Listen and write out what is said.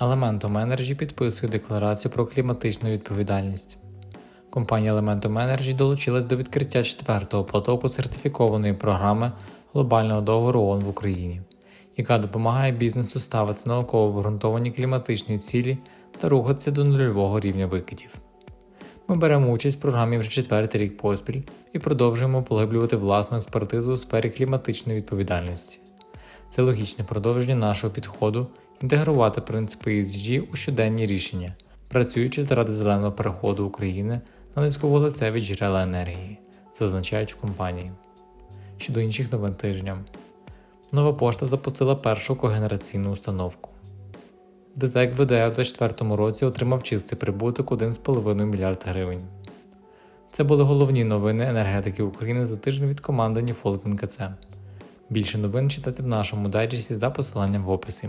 Elementum Energy підписує декларацію про кліматичну відповідальність. Компанія Elementum Energy долучилась до відкриття четвертого потоку сертифікованої програми глобального договору ООН в Україні, яка допомагає бізнесу ставити науково обґрунтовані кліматичні цілі та рухатися до нульового рівня викидів. Ми беремо участь в програмі вже четвертий рік поспіль і продовжуємо поглиблювати власну експертизу у сфері кліматичної відповідальності. Це логічне продовження нашого підходу інтегрувати принципи ESG у щоденні рішення, працюючи заради зеленого переходу України на низьковуглецеві джерела енергії, зазначають в компанії. Щодо інших новин тижня, нова пошта запустила першу когенераційну установку. ДТЕК ВД у 2024 році отримав чистий прибуток 1,5 мільярд гривень. Це були головні новини енергетики України за тиждень від команди Ніфолк НКЦ. Більше новин читайте в нашому дайджесті за посиланням в описі.